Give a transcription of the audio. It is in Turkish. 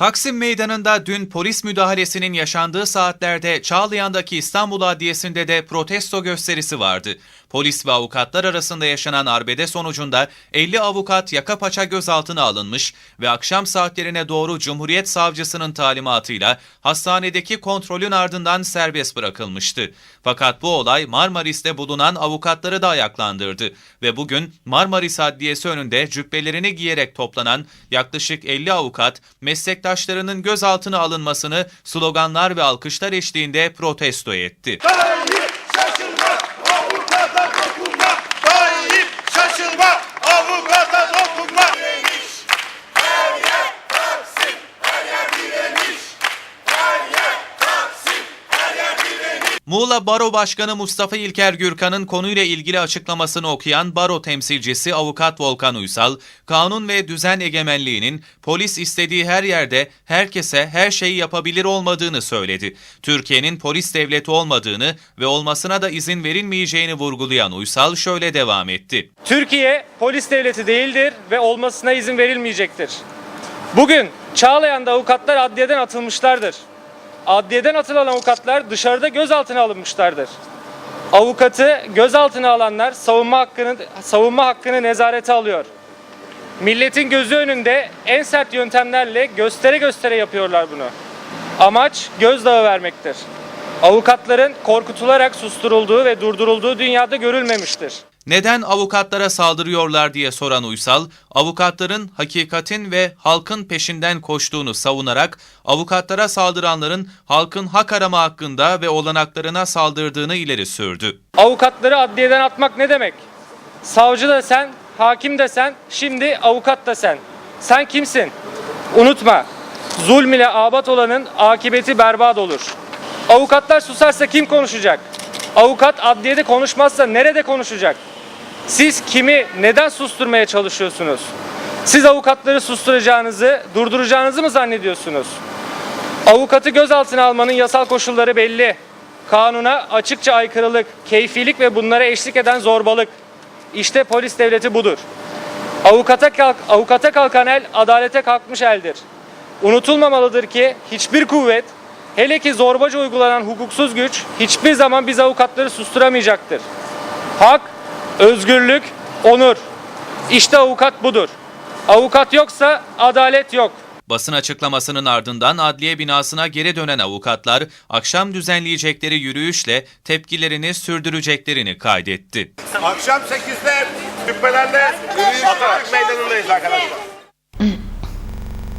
Taksim Meydanı'nda dün polis müdahalesinin yaşandığı saatlerde Çağlayan'daki İstanbul Adliyesi'nde de protesto gösterisi vardı. Polis ve avukatlar arasında yaşanan arbede sonucunda 50 avukat yaka paça gözaltına alınmış ve akşam saatlerine doğru Cumhuriyet Savcısının talimatıyla hastanedeki kontrolün ardından serbest bırakılmıştı. Fakat bu olay Marmaris'te bulunan avukatları da ayaklandırdı ve bugün Marmaris Adliyesi önünde cübbelerini giyerek toplanan yaklaşık 50 avukat meslektaşlarının gözaltına alınmasını sloganlar ve alkışlar eşliğinde protesto etti. Tayyip şaşırma avukata dokunma Tayyip şaşırma avukata dokunma Muğla Baro Başkanı Mustafa İlker Gürkan'ın konuyla ilgili açıklamasını okuyan baro temsilcisi avukat Volkan Uysal, kanun ve düzen egemenliğinin polis istediği her yerde herkese her şeyi yapabilir olmadığını söyledi. Türkiye'nin polis devleti olmadığını ve olmasına da izin verilmeyeceğini vurgulayan Uysal şöyle devam etti. Türkiye polis devleti değildir ve olmasına izin verilmeyecektir. Bugün Çağlayan'da avukatlar adliyeden atılmışlardır. Adliyeden atılan avukatlar dışarıda gözaltına alınmışlardır. Avukatı gözaltına alanlar savunma hakkını savunma hakkını nezarete alıyor. Milletin gözü önünde en sert yöntemlerle göstere göstere yapıyorlar bunu. Amaç gözdağı vermektir. Avukatların korkutularak susturulduğu ve durdurulduğu dünyada görülmemiştir. Neden avukatlara saldırıyorlar diye soran Uysal, avukatların hakikatin ve halkın peşinden koştuğunu savunarak avukatlara saldıranların halkın hak arama hakkında ve olanaklarına saldırdığını ileri sürdü. Avukatları adliyeden atmak ne demek? Savcı da sen, hakim de sen, şimdi avukat da sen. Sen kimsin? Unutma, zulm ile abat olanın akıbeti berbat olur. Avukatlar susarsa kim konuşacak? Avukat adliyede konuşmazsa nerede konuşacak? Siz kimi neden susturmaya çalışıyorsunuz? Siz avukatları susturacağınızı, durduracağınızı mı zannediyorsunuz? Avukatı gözaltına almanın yasal koşulları belli. Kanuna açıkça aykırılık, keyfilik ve bunlara eşlik eden zorbalık. İşte polis devleti budur. Avukata kalk, avukata kalkan el adalete kalkmış eldir. Unutulmamalıdır ki hiçbir kuvvet, hele ki zorbaca uygulanan hukuksuz güç hiçbir zaman biz avukatları susturamayacaktır. Hak, özgürlük, onur. İşte avukat budur. Avukat yoksa adalet yok. Basın açıklamasının ardından adliye binasına geri dönen avukatlar akşam düzenleyecekleri yürüyüşle tepkilerini sürdüreceklerini kaydetti. Akşam 8'de Cübbeler'de Atatürk Meydanı'ndayız arkadaşlar